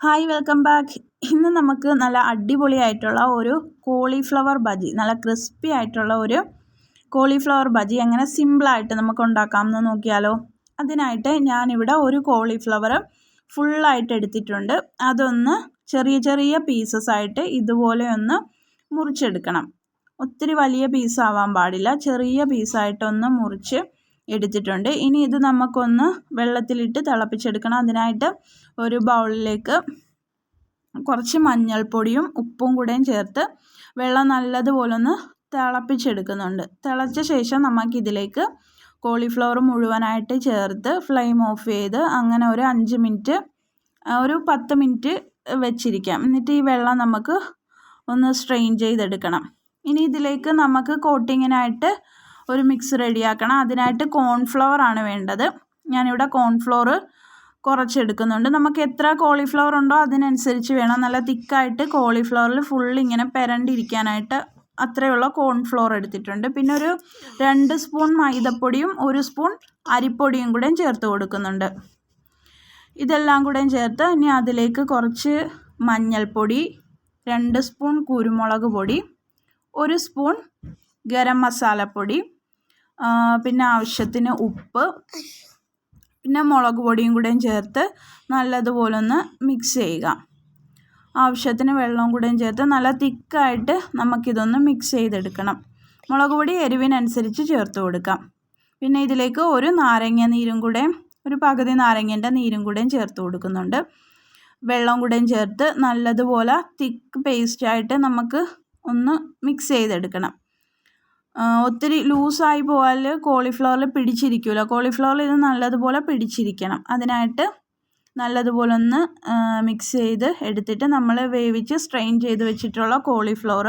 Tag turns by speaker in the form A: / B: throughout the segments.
A: Hi welcome back ഇന്ന് നമുക്ക് നല്ല അടിപൊളിയായിട്ടുള്ള ഒരു കോളിഫ്ലവർ ബജി നല്ല ക്രിസ്പി ആയിട്ടുള്ള ഒരു കോളിഫ്ലവർ ബജി എങ്ങനെ സിമ്പിളായിട്ട് നമുക്ക് ഉണ്ടാക്കാമെന്ന് നോക്കിയാലോ? അതിനായിട്ട് ഞാനിവിടെ ഒരു കോളിഫ്ലവർ ഫുള്ളായിട്ട് എടുത്തിട്ടുണ്ട്. അതൊന്ന് ചെറിയ ചെറിയ പീസസ് ആയിട്ട് ഇതുപോലെ ഒന്ന് മുറിച്ചെടുക്കണം. ഒത്തിരി വലിയ പീസ് ആവാൻ പാടില്ല. ചെറിയ പീസായിട്ടൊന്ന് മുറിച്ച് എടുത്തിട്ടുണ്ട്. ഇനി ഇത് നമുക്കൊന്ന് വെള്ളത്തിലിട്ട് തിളപ്പിച്ചെടുക്കണം. അതിനായിട്ട് ഒരു ബൗളിലേക്ക് കുറച്ച് മഞ്ഞൾപ്പൊടിയും ഉപ്പും കൂടെയും ചേർത്ത് വെള്ളം നല്ലതുപോലെ ഒന്ന് തിളപ്പിച്ചെടുക്കുന്നുണ്ട്. തിളച്ച ശേഷം നമുക്കിതിലേക്ക് കോളിഫ്ലവർ മുഴുവനായിട്ട് ചേർത്ത് ഫ്ലെയിം ഓഫ് ചെയ്ത് അങ്ങനെ ഒരു അഞ്ച് മിനിറ്റ് ഒരു പത്ത് മിനിറ്റ് വെച്ചിരിക്കാം. എന്നിട്ട് ഈ വെള്ളം നമുക്ക് ഒന്ന് സ്ട്രെയിൻ ചെയ്തെടുക്കണം. ഇനി ഇതിലേക്ക് നമുക്ക് കോട്ടിങ്ങിനായിട്ട് ഒരു മിക്സ് റെഡിയാക്കണം. അതിനായിട്ട് കോൺഫ്ലവർ ആണ് വേണ്ടത്. ഞാനിവിടെ കോൺഫ്ലോർ കുറച്ചെടുക്കുന്നുണ്ട്. നമുക്ക് എത്ര കോളിഫ്ലവർ ഉണ്ടോ അതിനനുസരിച്ച് വേണം. നല്ല തിക്കായിട്ട് കോളിഫ്ലവറിൽ ഫുൾ ഇങ്ങനെ പെരണ്ടിരിക്കാനായിട്ട് അത്രയുള്ള കോൺഫ്ലോർ എടുത്തിട്ടുണ്ട്. പിന്നെ ഒരു രണ്ട് സ്പൂൺ മൈദപ്പൊടിയും ഒരു സ്പൂൺ അരിപ്പൊടിയും കൂടെയും ചേർത്ത് കൊടുക്കുന്നുണ്ട്. ഇതെല്ലാം കൂടെയും ചേർത്ത് ഇനി അതിലേക്ക് കുറച്ച് മഞ്ഞൾപ്പൊടി രണ്ട് സ്പൂൺ കുരുമുളക് പൊടി ഒരു സ്പൂൺ ഗരം മസാലപ്പൊടി പിന്നെ ആവശ്യത്തിന് ഉപ്പ് പിന്നെ മുളക് പൊടിയും കൂടെയും ചേർത്ത് നല്ലതുപോലെ ഒന്ന് മിക്സ് ചെയ്യുക. ആവശ്യത്തിന് വെള്ളവും കൂടെയും ചേർത്ത് നല്ല തിക്കായിട്ട് നമുക്കിതൊന്ന് മിക്സ് ചെയ്തെടുക്കണം. മുളക് പൊടി എരിവിനനുസരിച്ച് ചേർത്ത് കൊടുക്കാം. പിന്നെ ഇതിലേക്ക് ഒരു നാരങ്ങ നീരും കൂടെ ഒരു പകുതി നാരങ്ങേന്റെ നീരും കൂടെയും ചേർത്ത് കൊടുക്കുന്നുണ്ട്. വെള്ളം കൂടെയും ചേർത്ത് നല്ലതുപോലെ തിക്ക് പേസ്റ്റായിട്ട് നമുക്ക് ഒന്ന് മിക്സ് ചെയ്തെടുക്കണം. ഒത്തിരി ലൂസായി പോയാൽ കോളിഫ്ലവറിൽ പിടിച്ചിരിക്കില്ല കോളിഫ്ലവറിൽ ഇത് നല്ലതുപോലെ പിടിച്ചിരിക്കണം. അതിനായിട്ട് നല്ലതുപോലെ ഒന്ന് മിക്സ് ചെയ്ത് എടുത്തിട്ട് നമ്മൾ വേവിച്ച് സ്ട്രെയിൻ ചെയ്ത് വെച്ചിട്ടുള്ള കോളിഫ്ലവർ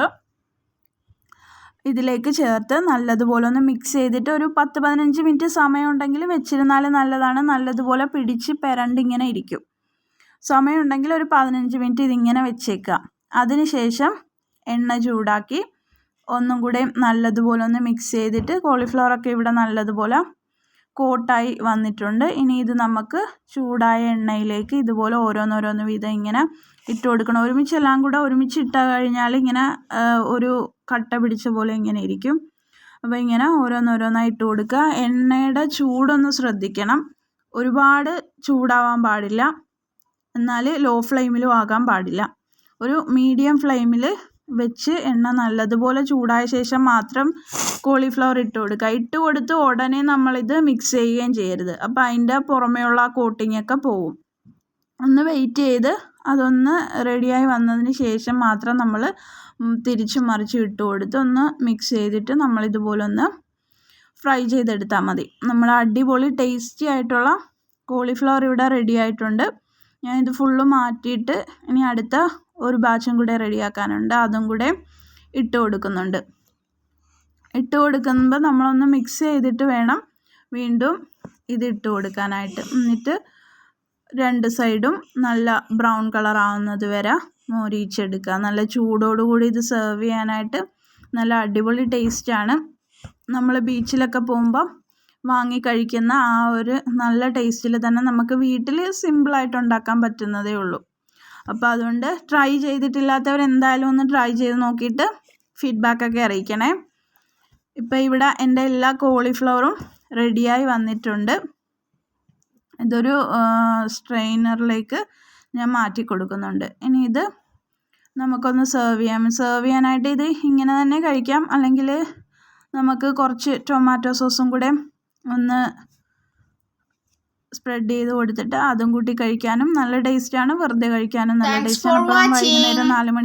A: ഇതിലേക്ക് ചേർത്ത് നല്ലതുപോലെ ഒന്ന് മിക്സ് ചെയ്തിട്ട് ഒരു പത്ത് പതിനഞ്ച് മിനിറ്റ് സമയമുണ്ടെങ്കിൽ വെച്ചിരുന്നാൽ നല്ലതാണ്. നല്ലതുപോലെ പിടിച്ച് പെരണ്ടിങ്ങനെ ഇരിക്കും. സമയമുണ്ടെങ്കിൽ ഒരു പതിനഞ്ച് മിനിറ്റ് ഇതിങ്ങനെ വെച്ചേക്കുക. അതിനുശേഷം എണ്ണ ചൂടാക്കി ഒന്നും കൂടെ നല്ലതുപോലെ ഒന്ന് മിക്സ് ചെയ്തിട്ട് കോളിഫ്ലവറൊക്കെ ഇവിടെ നല്ലതുപോലെ കോട്ടായി വന്നിട്ടുണ്ട്. ഇനി ഇത് നമുക്ക് ചൂടായ എണ്ണയിലേക്ക് ഇതുപോലെ ഓരോന്നോരോന്ന് വീതം ഇങ്ങനെ ഇട്ട് കൊടുക്കണം. ഒരുമിച്ച് എല്ലാം കൂടെ ഒരുമിച്ച് ഇട്ട കഴിഞ്ഞാൽ ഇങ്ങനെ ഒരു കട്ട പിടിച്ച പോലെ ഇങ്ങനെ ഇരിക്കും. അപ്പോൾ ഇങ്ങനെ ഓരോന്നോരോന്നായി ഇട്ട് കൊടുക്കുക. എണ്ണയുടെ ചൂടൊന്ന് ശ്രദ്ധിക്കണം. ഒരുപാട് ചൂടാവാൻ പാടില്ല. എന്നാൽ ലോ ഫ്ലെയിമിലും ആകാൻ പാടില്ല. ഒരു മീഡിയം ഫ്ലെയിമിൽ വെച്ച് എണ്ണ നല്ലതുപോലെ ചൂടായ ശേഷം മാത്രം കോളിഫ്ലവർ ഇട്ട് കൊടുക്കുക. ഇട്ട് കൊടുത്ത് ഉടനെ നമ്മളിത് മിക്സ് ചെയ്യുകയും ചെയ്യരുത്. അപ്പോൾ അതിന്റെ പുറമേയുള്ള ആ കോട്ടിങ്ങൊക്കെ പോവും. ഒന്ന് വെയിറ്റ് ചെയ്ത് അതൊന്ന് റെഡിയായി വന്നതിന് ശേഷം മാത്രം നമ്മൾ തിരിച്ച് മറിച്ച് ഇട്ട് കൊടുത്ത് ഒന്ന് മിക്സ് ചെയ്തിട്ട് നമ്മളിതുപോലെ ഒന്ന് ഫ്രൈ ചെയ്തെടുത്താൽ മതി. നമ്മൾ അടിപൊളി ടേസ്റ്റി ആയിട്ടുള്ള കോളിഫ്ലവർ ഇവിടെ റെഡി ആയിട്ടുണ്ട്. ഞാനിത് ഫുള്ള് മാറ്റിയിട്ട് ഇനി അടുത്ത ഒരു ബാച്ചും കൂടെ റെഡിയാക്കാനുണ്ട് അതും കൂടെ ഇട്ട് കൊടുക്കുന്നുണ്ട്. ഇട്ട് കൊടുക്കുമ്പോൾ നമ്മളൊന്ന് മിക്സ് ചെയ്തിട്ട് വേണം വീണ്ടും ഇത് ഇട്ട് കൊടുക്കാനായിട്ട്. എന്നിട്ട് രണ്ട് സൈഡും നല്ല ബ്രൗൺ കളർ ആവുന്നത് വരെ മോരിച്ചെടുക്കുക നല്ല ചൂടോടുകൂടി ഇത് സെർവ് ചെയ്യാനായിട്ട് നല്ല അടിപൊളി ടേസ്റ്റാണ് നമ്മൾ ബീച്ചിലൊക്കെ പോകുമ്പോൾ വാങ്ങി കഴിക്കുന്ന ആ ഒരു നല്ല ടേസ്റ്റിൽ തന്നെ നമുക്ക് വീട്ടിൽ സിമ്പിളായിട്ട് ഉണ്ടാക്കാൻ പറ്റുന്നതേ ഉള്ളൂ. അപ്പോൾ അതുകൊണ്ട് ട്രൈ ചെയ്തിട്ടില്ലാത്തവർ എന്തായാലും ഒന്ന് ട്രൈ ചെയ്ത് നോക്കിയിട്ട് ഫീഡ്ബാക്കൊക്കെ അറിയിക്കണേ. ഇപ്പോൾ ഇവിടെ എന്റെ എല്ലാ കോളിഫ്ലവറും റെഡിയായി വന്നിട്ടുണ്ട്. ഇതൊരു സ്ട്രെയിനറിലേക്ക് ഞാൻ മാറ്റി കൊടുക്കുന്നുണ്ട്. ഇനി ഇത് നമുക്കൊന്ന് സെർവ് ചെയ്യാം. സെർവ് ചെയ്യാനായിട്ട് ഇത് ഇങ്ങനെ തന്നെ കഴിക്കാം. അല്ലെങ്കിൽ നമുക്ക് കുറച്ച് ടൊമാറ്റോ സോസും കൂടെ ഒന്ന് സ്പ്രെഡ് ചെയ്ത് കൊടുത്തിട്ട് അതും കൂട്ടി കഴിക്കാനും നല്ല ടേസ്റ്റാണ് വെറുതെ കഴിക്കാനും നല്ല ടേസ്റ്റാണ് അപ്പം വൈകുന്നേരം നാല് മണി